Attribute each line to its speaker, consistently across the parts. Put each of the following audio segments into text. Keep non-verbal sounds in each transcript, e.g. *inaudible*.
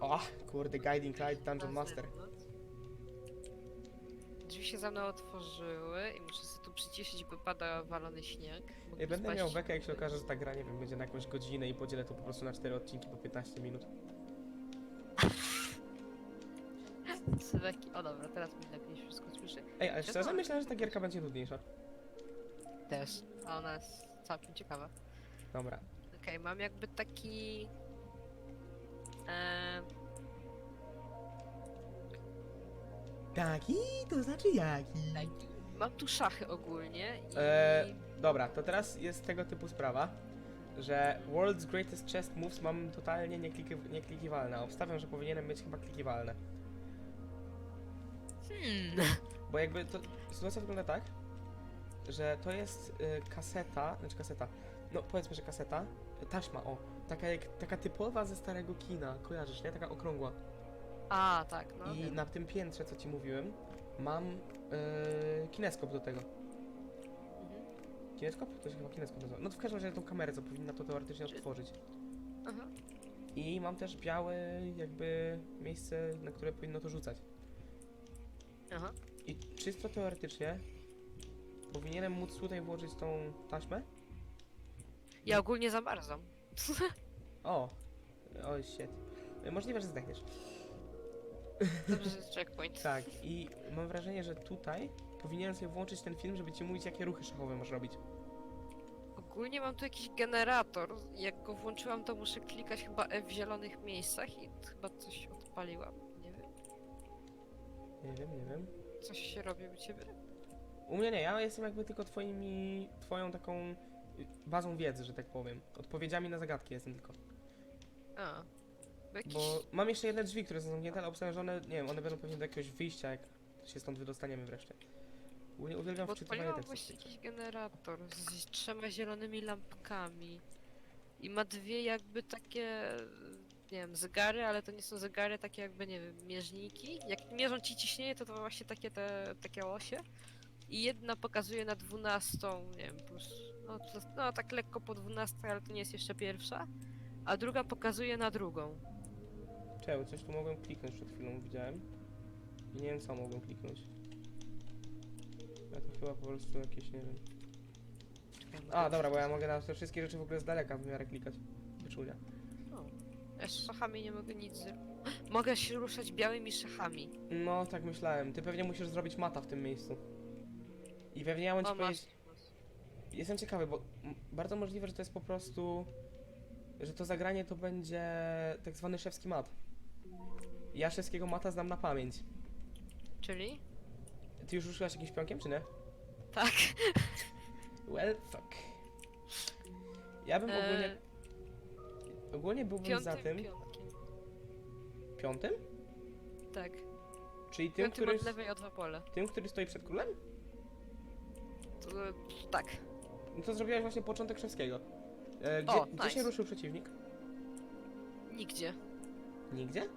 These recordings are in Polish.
Speaker 1: O, kurde, Guiding Light Dungeon Master.
Speaker 2: Drzwi się za mną otworzyły i muszę sobie tu przyciszyć, bo pada walony śnieg.
Speaker 1: Ja będę
Speaker 2: spaść
Speaker 1: miał bekę, jak się okaże, że ta gra, nie wiem, będzie na jakąś godzinę i podzielę to po prostu na cztery odcinki po 15 minut. *laughs*
Speaker 2: Syweki. O dobra, teraz mi lepiej wszystko słyszy.
Speaker 1: Ej, ale szczerze myślałem, że ta gierka będzie nudniejsza.
Speaker 2: Też. A ona jest całkiem ciekawa.
Speaker 1: Dobra.
Speaker 2: Okej, mam jakby taki... E,
Speaker 1: Taki? To znaczy jaki?
Speaker 2: taki. Mam tu szachy ogólnie i...
Speaker 1: Eee, Dobra, to teraz jest tego typu sprawa, że World's Greatest Chest Moves mam totalnie niekliki- nieklikiwalne. a Obstawiam, że powinienem mieć chyba klikiwalne.
Speaker 2: Hmm.
Speaker 1: Bo jakby to sytuacja wygląda tak, że to jest y, kaseta, znaczy kaseta, no powiedzmy, że kaseta, taśma, o, taka, jak, taka typowa ze starego kina, kojarzysz, nie? Taka okrągła.
Speaker 2: A, tak, no
Speaker 1: I
Speaker 2: wiem.
Speaker 1: na tym piętrze, co ci mówiłem, mam y, kineskop do tego.
Speaker 2: Mhm.
Speaker 1: Kineskop? To się chyba kineskop nazywa. No to w każdym razie tą kamerę, co powinna to teoretycznie odtworzyć.
Speaker 2: Aha.
Speaker 1: I mam też białe jakby miejsce, na które powinno to rzucać.
Speaker 2: Aha.
Speaker 1: I czysto teoretycznie powinienem móc tutaj włożyć tą taśmę.
Speaker 2: Ja ogólnie zamarzam.
Speaker 1: O! O shit. Możliwe, że zdechniesz.
Speaker 2: Dobrze, że jest checkpoint. *laughs*
Speaker 1: Tak, i mam wrażenie, że tutaj powinienem sobie włączyć ten film, żeby ci mówić, jakie ruchy szachowe możesz robić.
Speaker 2: Ogólnie mam tu jakiś generator. Jak go włączyłam, to muszę klikać chyba F w zielonych miejscach i chyba coś odpaliłam. Nie wiem.
Speaker 1: Nie wiem, nie wiem.
Speaker 2: Coś się robi u ciebie?
Speaker 1: U mnie nie, ja jestem jakby tylko twoimi, twoją taką bazą wiedzy, że tak powiem. Odpowiedziami na zagadki jestem tylko.
Speaker 2: A. Bo jakiś...
Speaker 1: Bo mam jeszcze jedne drzwi, które są zamknięte, ale obstawiam, że one, nie wiem, one będą pewnie do jakiegoś wyjścia, jak się stąd wydostaniemy wreszcie. U- Uwielbiam
Speaker 2: Bo
Speaker 1: wczytywanie
Speaker 2: odpaliłam
Speaker 1: tekstów.
Speaker 2: właśnie jakiś generator z trzema zielonymi lampkami. I ma dwie jakby takie, nie wiem, zegary, ale to nie są zegary, takie jakby, nie wiem, mierzniki. Jak mierzą ci ciśnienie, to to właśnie takie te, takie osie. I jedna pokazuje na 12, nie wiem, plus, no, no tak lekko po 12, ale to nie jest jeszcze pierwsza. A druga pokazuje na drugą.
Speaker 1: Czemu, coś tu mogłem kliknąć przed chwilą, widziałem. I nie wiem, co mogłem kliknąć. Ja to chyba po prostu jakieś, nie wiem. A, dobra, bo ja mogę na te wszystkie rzeczy w ogóle z daleka w miarę klikać. Wyczulia.
Speaker 2: O, Ja z szachami nie mogę nic zrobić. Mogę się ruszać białymi szachami.
Speaker 1: No, tak myślałem. Ty pewnie musisz zrobić mata w tym miejscu. I pewnie ja mam ci
Speaker 2: O, masz.
Speaker 1: powiedzieć... Jestem ciekawy, bo m, bardzo możliwe, że to jest po prostu... Że to zagranie to będzie tak zwany szewski mat. Ja szewskiego mata znam na pamięć.
Speaker 2: Czyli?
Speaker 1: Ty już ruszyłaś jakimś pionkiem, czy nie?
Speaker 2: Tak. *laughs*
Speaker 1: Well, fuck. Ja bym ogólnie... Ogólnie byłbym
Speaker 2: E, Piątym
Speaker 1: za tym...
Speaker 2: pionkiem.
Speaker 1: Piątym?
Speaker 2: Tak.
Speaker 1: Czyli tym,
Speaker 2: Piątym
Speaker 1: który,
Speaker 2: od lewej o dwa pole.
Speaker 1: tym, który stoi przed królem?
Speaker 2: E, tak.
Speaker 1: No to zrobiłaś właśnie początek szewskiego. E, gdzie,
Speaker 2: O,
Speaker 1: gdzie
Speaker 2: nice.
Speaker 1: się ruszył przeciwnik?
Speaker 2: Nigdzie.
Speaker 1: Nigdzie?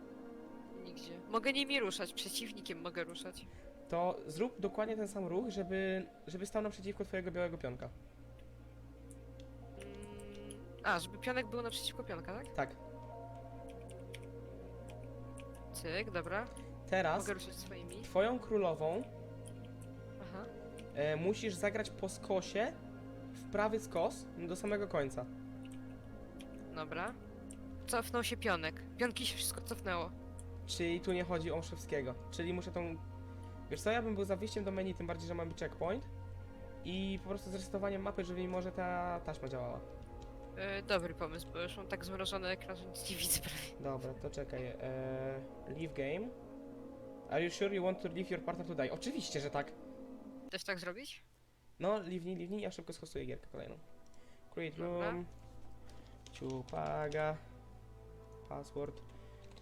Speaker 2: Nigdzie. Mogę nimi ruszać, przeciwnikiem mogę ruszać.
Speaker 1: To zrób dokładnie ten sam ruch, żeby, żeby stał naprzeciwko twojego białego pionka.
Speaker 2: Mm, a, żeby pionek był naprzeciwko pionka, tak?
Speaker 1: Tak.
Speaker 2: Cyk, dobra.
Speaker 1: Teraz
Speaker 2: Mogę ruszać swoimi.
Speaker 1: twoją królową. E, musisz zagrać po skosie w prawy skos do samego końca.
Speaker 2: Dobra. Cofnął się pionek. Pionki się wszystko cofnęło.
Speaker 1: Czyli tu nie chodzi o szewskiego. Czyli muszę tą... Wiesz co, ja bym był za wyjściem do menu, tym bardziej, że mamy checkpoint. I po prostu z resetowaniem mapy, żeby mi może ta taśma działała.
Speaker 2: E, dobry pomysł, bo już mam tak zmrożony ekran, że nic nie widzę prawie.
Speaker 1: Dobra, to czekaj. E, leave game. Are you sure you want to leave your partner to die? Oczywiście, że tak.
Speaker 2: Też tak zrobić?
Speaker 1: No, liwnij, liwnij, ja szybko skosuję gierkę kolejną. Create room. Ciupaga. Password.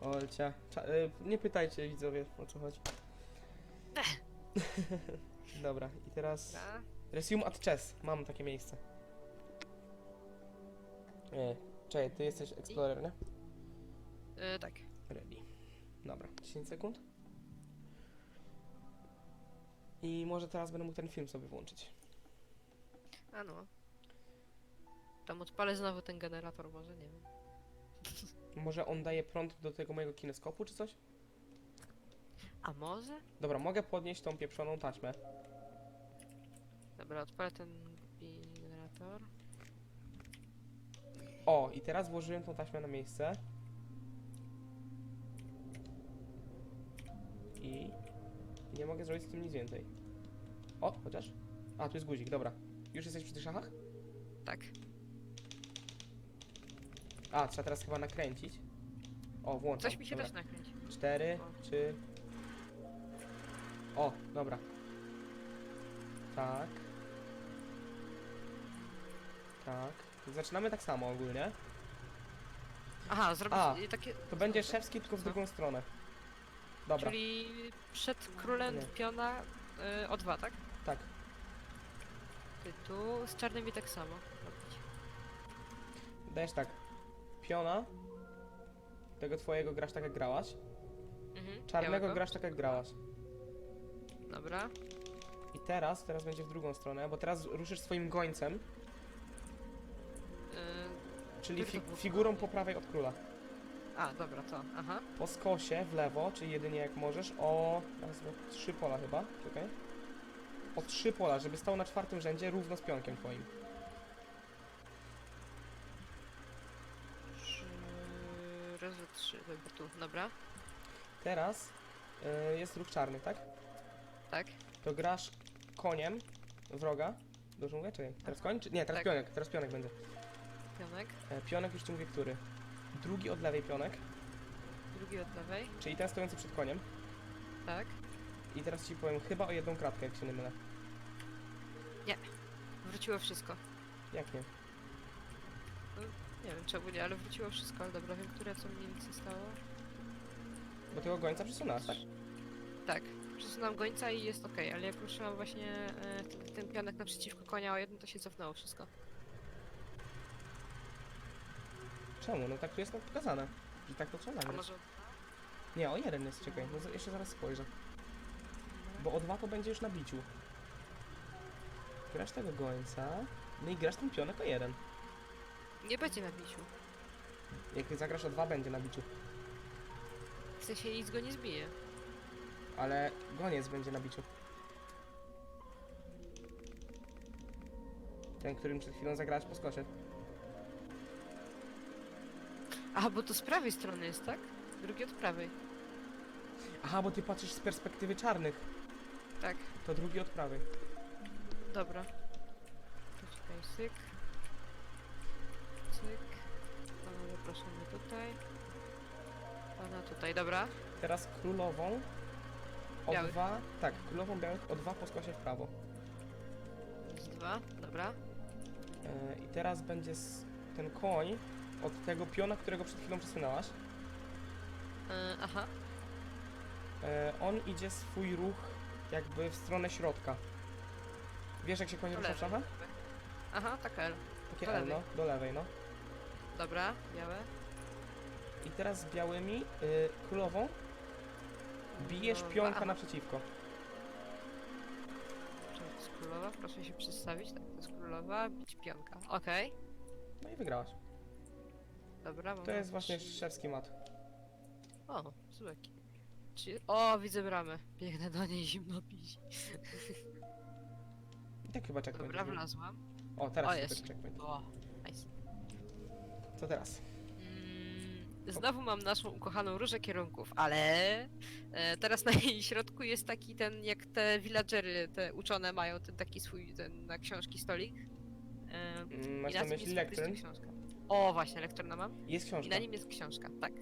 Speaker 1: Olcia. Cza y, nie pytajcie widzowie o co chodzi. *laughs* Dobra, i teraz
Speaker 2: Dobra.
Speaker 1: resume at chess. Mam takie miejsce. Czekaj, ty jesteś explorer, nie?
Speaker 2: E, tak.
Speaker 1: Ready. Dobra, 10 sekund. I może teraz będę mógł ten film sobie włączyć.
Speaker 2: A no. Tam odpalę znowu ten generator, może nie wiem. *laughs*
Speaker 1: Może on daje prąd do tego mojego kineskopu, czy coś?
Speaker 2: A może?
Speaker 1: Dobra, mogę podnieść tą pieprzoną taśmę.
Speaker 2: Dobra, odpalę ten generator.
Speaker 1: O, i teraz włożyłem tą taśmę na miejsce. I... i nie mogę zrobić z tym nic więcej. O, chociaż? A, tu jest guzik, dobra. Już jesteś przy tych szachach?
Speaker 2: Tak.
Speaker 1: A, trzeba teraz chyba nakręcić. O, włączam.
Speaker 2: Coś mi się
Speaker 1: dobra.
Speaker 2: też nakręci.
Speaker 1: Cztery, trzy... O, dobra. Tak. Tak. Zaczynamy tak samo ogólnie.
Speaker 2: Aha, zrobić
Speaker 1: A.
Speaker 2: takie...
Speaker 1: To będzie szewski, tylko w
Speaker 2: Co?
Speaker 1: drugą stronę. Dobra,
Speaker 2: Czyli przed królem
Speaker 1: Nie.
Speaker 2: piona y, o dwa, tak?
Speaker 1: tak.
Speaker 2: Ty tu z czarnymi tak samo robić.
Speaker 1: Dajesz tak. Piona. Tego twojego grasz tak jak grałaś.
Speaker 2: Mhm.
Speaker 1: Czarnego
Speaker 2: białego.
Speaker 1: grasz tak jak grałaś.
Speaker 2: Dobra.
Speaker 1: I teraz, teraz będzie w drugą stronę, bo teraz ruszysz swoim gońcem,
Speaker 2: Y,
Speaker 1: czyli
Speaker 2: Jak to
Speaker 1: fi
Speaker 2: było?
Speaker 1: figurą po prawej od króla.
Speaker 2: A, dobra, to. Aha.
Speaker 1: Po skosie w lewo, czyli jedynie jak możesz, o raz, dwa, trzy pola chyba, czekaj. O trzy pola, żeby stał na czwartym rzędzie równo z pionkiem twoim.
Speaker 2: Trzy... Raz, dwa, trzy. Dobra, tu. Dobra.
Speaker 1: Teraz y, jest ruch czarny, tak?
Speaker 2: Tak.
Speaker 1: To grasz koniem wroga. Dobrze mówię? Czekaj. Teraz koń? Czy... Nie, teraz
Speaker 2: Tak.
Speaker 1: pionek, teraz pionek będzie.
Speaker 2: Pionek.
Speaker 1: E, pionek już ci mówię który. Drugi od lewej pionek,
Speaker 2: Drugi od lewej.
Speaker 1: czyli ten stojący przed koniem.
Speaker 2: Tak.
Speaker 1: I teraz ci powiem chyba o jedną kratkę, jak się nie mylę.
Speaker 2: Wróciło wszystko.
Speaker 1: Jak nie?
Speaker 2: Nie wiem czemu nie, ale wróciło wszystko, ale dobra, wiem, które co mniej więcej stało.
Speaker 1: Bo tego gońca przesunęłaś, tak?
Speaker 2: Tak. Przesunąłem gońca i jest ok, ale jak ruszyłam właśnie e, ten, ten pionek naprzeciwko konia o jeden, to się cofnęło wszystko.
Speaker 1: Czemu? No tak tu jest pokazane. I tak to trzeba
Speaker 2: A
Speaker 1: nagrać.
Speaker 2: może...
Speaker 1: Nie, o jeden jest, czekaj. No za- jeszcze zaraz spojrzę. Bo o dwa to będzie już na biciu. Grasz tego gońca, no i grasz ten pionek o jeden.
Speaker 2: Nie będzie na biciu.
Speaker 1: Jak zagrasz o dwa, będzie na biciu.
Speaker 2: W sensie nic go nie zbije.
Speaker 1: Ale goniec będzie na biciu. Ten, którym przed chwilą zagrałeś po skosie.
Speaker 2: Aha, bo to z prawej strony jest, tak? Drugi od prawej.
Speaker 1: Aha, bo ty patrzysz z perspektywy czarnych.
Speaker 2: Tak,
Speaker 1: To drugi od prawej.
Speaker 2: dobra. To czekaj, syk. Cyk. Pana zapraszamy tutaj. Pana tutaj, dobra.
Speaker 1: Teraz królową o
Speaker 2: Białych.
Speaker 1: dwa. Tak, królową białych o dwa po skosie w prawo.
Speaker 2: Z dwa, dobra.
Speaker 1: E, I teraz będzie s- ten koń od tego piona, którego przed chwilą przesunęłaś.
Speaker 2: E, aha,
Speaker 1: E, on idzie swój ruch jakby w stronę środka. Wiesz jak się koń
Speaker 2: do
Speaker 1: rusza w
Speaker 2: lewej.
Speaker 1: szachach?
Speaker 2: Aha, tak L.
Speaker 1: Takie
Speaker 2: Do
Speaker 1: L,
Speaker 2: lewej.
Speaker 1: no, do lewej, no.
Speaker 2: Dobra, białe.
Speaker 1: I teraz z białymi y, królową bijesz pionka
Speaker 2: aha.
Speaker 1: naprzeciwko.
Speaker 2: Czekaj, to jest królowa, proszę się przedstawić. Tak, to jest królowa, bić pionka. Okej,
Speaker 1: No i wygrałaś.
Speaker 2: Dobra.
Speaker 1: To jest właśnie szewski mat.
Speaker 2: O, złeki. Czy... O, widzę bramę. Biegnę do niej zimno pić.
Speaker 1: I tak chyba checkpoint.
Speaker 2: Dobra, wlazłam.
Speaker 1: O, teraz
Speaker 2: O,
Speaker 1: jest
Speaker 2: jest.
Speaker 1: checkpoint.
Speaker 2: O, nice.
Speaker 1: Co teraz?
Speaker 2: Mm, Znowu mam naszą ukochaną różę kierunków, ale e, teraz na *laughs* jej środku jest taki ten, jak te villagery, te uczone mają ten taki swój, ten na książki stolik. E,
Speaker 1: Mm, Masz na myśli
Speaker 2: książka. O, właśnie, lektorna mam.
Speaker 1: Jest
Speaker 2: I
Speaker 1: książka.
Speaker 2: na nim jest książka, tak.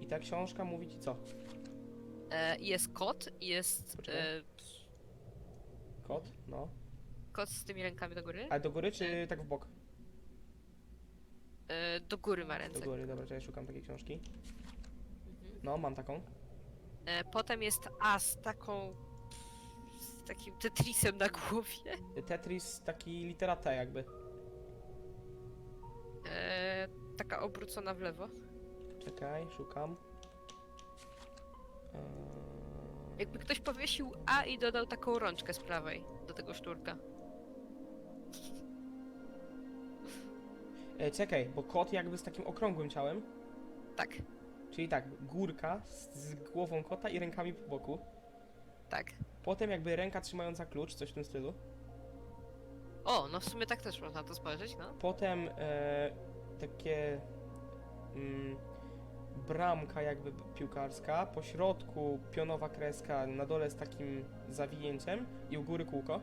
Speaker 1: I ta książka mówi ci co?
Speaker 2: E, i jest kot, i jest
Speaker 1: Poczekaj.
Speaker 2: e,
Speaker 1: Kot? No.
Speaker 2: kot z tymi rękami do góry.
Speaker 1: Ale do góry czy tak w bok?
Speaker 2: E, do góry ma ręce.
Speaker 1: Do góry, dobra, to ja szukam takiej książki.
Speaker 2: Mhm.
Speaker 1: No, mam taką.
Speaker 2: E, potem jest A z taką. z takim tetrisem na głowie.
Speaker 1: Tetris taki litera T jakby.
Speaker 2: Taka obrócona w lewo.
Speaker 1: Czekaj, szukam. Eee,
Speaker 2: Jakby ktoś powiesił A i dodał taką rączkę z prawej do tego szturka.
Speaker 1: E, czekaj, bo kot jakby z takim okrągłym ciałem.
Speaker 2: Tak,
Speaker 1: Czyli tak, górka z, z głową kota i rękami po boku.
Speaker 2: tak.
Speaker 1: Potem jakby ręka trzymająca klucz, coś w tym stylu.
Speaker 2: O, no w sumie tak też można to spojrzeć, no.
Speaker 1: Potem e, takie mm, bramka jakby piłkarska, po środku pionowa kreska, na dole z takim zawinięciem i u góry kółko.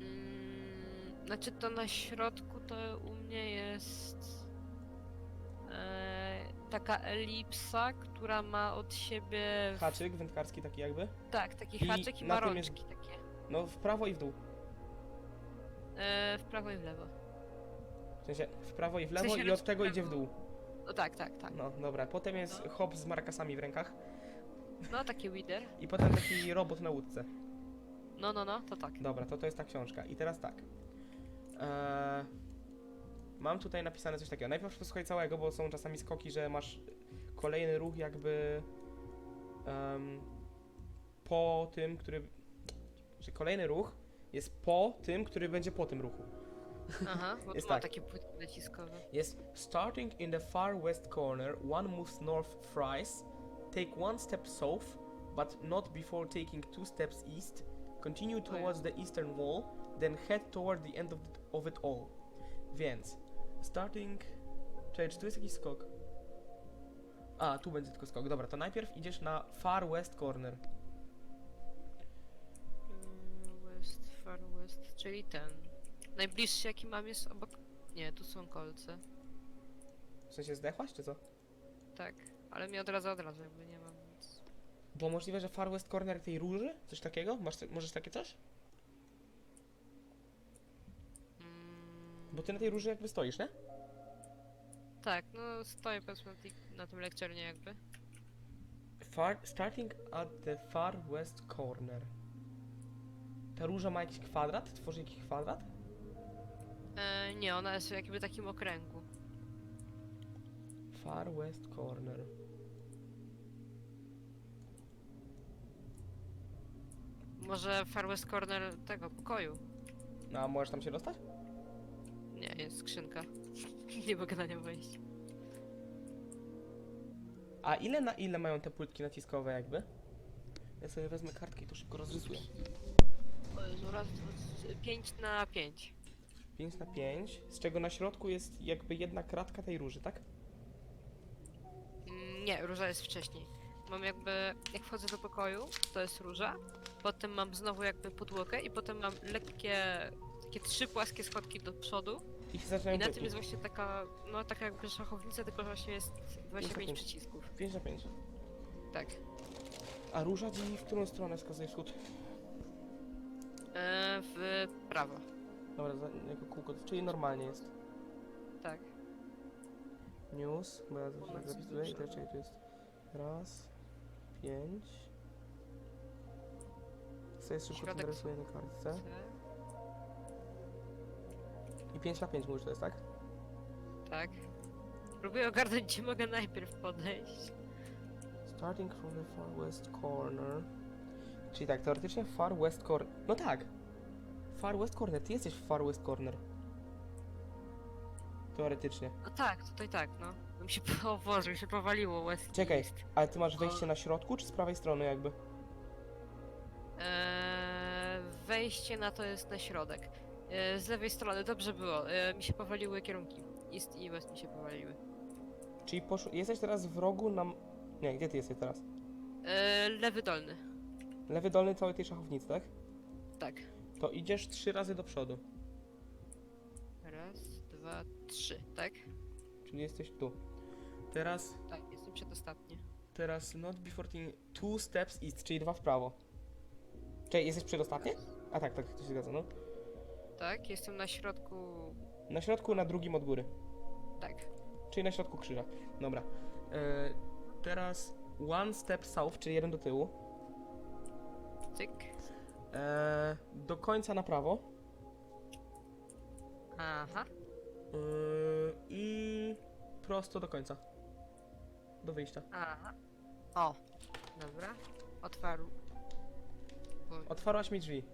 Speaker 2: Mm, znaczy to na środku to u mnie jest e, taka elipsa, która ma od siebie w,
Speaker 1: Haczyk wędkarski taki jakby.
Speaker 2: tak, taki
Speaker 1: I
Speaker 2: haczyk i
Speaker 1: na
Speaker 2: ma
Speaker 1: tym jest-
Speaker 2: rączki takie.
Speaker 1: No w prawo i w dół.
Speaker 2: E, w prawo i w lewo.
Speaker 1: W sensie w prawo i w lewo
Speaker 2: sensie
Speaker 1: i od tego idzie w dół.
Speaker 2: No tak, tak, tak.
Speaker 1: No dobra, potem jest hop z markasami w rękach
Speaker 2: No taki wider.
Speaker 1: i potem taki robot na łódce.
Speaker 2: No, no, no, to tak.
Speaker 1: Dobra, to to jest ta książka. I teraz tak. Eee, mam tutaj napisane coś takiego. Najpierw posłuchaj całego, bo są czasami skoki, że masz kolejny ruch jakby em, po tym, który... Że kolejny ruch jest po tym, który będzie po tym ruchu.
Speaker 2: Aha, bo *laughs*
Speaker 1: Jest
Speaker 2: tu mam
Speaker 1: tak.
Speaker 2: takie płytki naciskowe.
Speaker 1: Jest starting in the far west corner, one moves north thrice, take one step south, but not before taking two steps east, continue towards the eastern wall, then head toward the end of, the, of it all. Więc, starting... Czekaj, czy tu jest jakiś skok? A, tu będzie tylko skok. Dobra, to najpierw idziesz na far west corner.
Speaker 2: Mm, West, far west, czyli ten. Najbliższy jaki mam jest obok... Nie, tu są kolce.
Speaker 1: W sensie zdechłaś, czy co?
Speaker 2: Tak, ale mi od razu, od razu jakby nie mam nic.
Speaker 1: Bo możliwe, że far west corner tej róży? Coś takiego? Masz, możesz takie coś?
Speaker 2: Mm,
Speaker 1: Bo ty na tej róży jakby stoisz, nie?
Speaker 2: tak, no stoję powiedzmy na, tej, na tym lekczernie jakby.
Speaker 1: Far, starting at the far west corner. Ta róża ma jakiś kwadrat? Tworzy jakiś kwadrat?
Speaker 2: E, nie, ona jest jakby w takim okręgu.
Speaker 1: Far west corner.
Speaker 2: Może Far West Corner tego pokoju.
Speaker 1: No, a możesz tam się dostać?
Speaker 2: Nie, jest skrzynka. *laughs* nie mogę na nią wejść.
Speaker 1: A ile na ile mają te płytki naciskowe jakby? Ja sobie wezmę kartkę i to szybko rozrysuję.
Speaker 2: O Jezu, raz, dwa, trzy, pięć na pięć.
Speaker 1: 5 na 5, z czego na środku jest jakby jedna kratka tej róży, tak?
Speaker 2: Mm, Nie, róża jest wcześniej. Mam jakby, jak wchodzę do pokoju, to jest róża, potem mam znowu jakby podłogę i potem mam lekkie, takie trzy płaskie schodki do przodu
Speaker 1: I się zaczynają
Speaker 2: i na tym jest właśnie taka, no taka jakby szachownica, tylko że właśnie jest 25
Speaker 1: sekund.
Speaker 2: przycisków.
Speaker 1: 5 na 5.
Speaker 2: Tak.
Speaker 1: A róża dzieli w którą stronę wskazuje wschód?
Speaker 2: E, w prawo,
Speaker 1: Dobra, za, jako kółko, czyli normalnie jest.
Speaker 2: tak.
Speaker 1: News, bo ja się
Speaker 2: coś
Speaker 1: zapisuję i
Speaker 2: duża.
Speaker 1: teraz czekaj, tu jest raz, pięć. Jest szybko to
Speaker 2: Środek
Speaker 1: narysuję na kartce. I 5 na 5 mówisz, to jest tak?
Speaker 2: tak. Próbuję ogarnąć, gdzie mogę najpierw podejść.
Speaker 1: Starting from the far west corner. Czyli tak, teoretycznie far west corner. No tak! Far west corner, ty jesteś w far west corner. Teoretycznie.
Speaker 2: No tak, tutaj tak, no. Mi się, o Boże, mi się powaliło West
Speaker 1: Czekaj.
Speaker 2: East.
Speaker 1: Ale ty masz wejście na środku, czy z prawej strony jakby?
Speaker 2: Eee, wejście na to jest na środek. Eee, z lewej strony, dobrze było. Eee, mi się powaliły kierunki. East i West mi się powaliły.
Speaker 1: Czyli posz... jesteś teraz w rogu na... Nie, gdzie ty jesteś teraz?
Speaker 2: Eee, lewy dolny.
Speaker 1: Lewy dolny całej tej szachownicy, tak?
Speaker 2: Tak.
Speaker 1: To idziesz trzy razy do przodu.
Speaker 2: Raz, dwa, trzy, tak?
Speaker 1: Czyli jesteś tu. Teraz,
Speaker 2: Tak, jestem przedostatni.
Speaker 1: teraz not before taking two steps east, czyli dwa w prawo. Czyli jesteś przedostatni? A tak, tak, to się zgadza, no.
Speaker 2: Tak, jestem na środku.
Speaker 1: Na środku, na drugim od góry.
Speaker 2: Tak.
Speaker 1: Czyli na środku krzyża. Dobra. E, teraz one step south, czyli jeden do tyłu.
Speaker 2: Cyk.
Speaker 1: E, do końca na prawo.
Speaker 2: Aha.
Speaker 1: E, I prosto do końca. Do wyjścia.
Speaker 2: Aha. O. Dobra. Otwarł.
Speaker 1: Otwarłaś mi drzwi.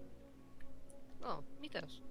Speaker 2: O, mi też.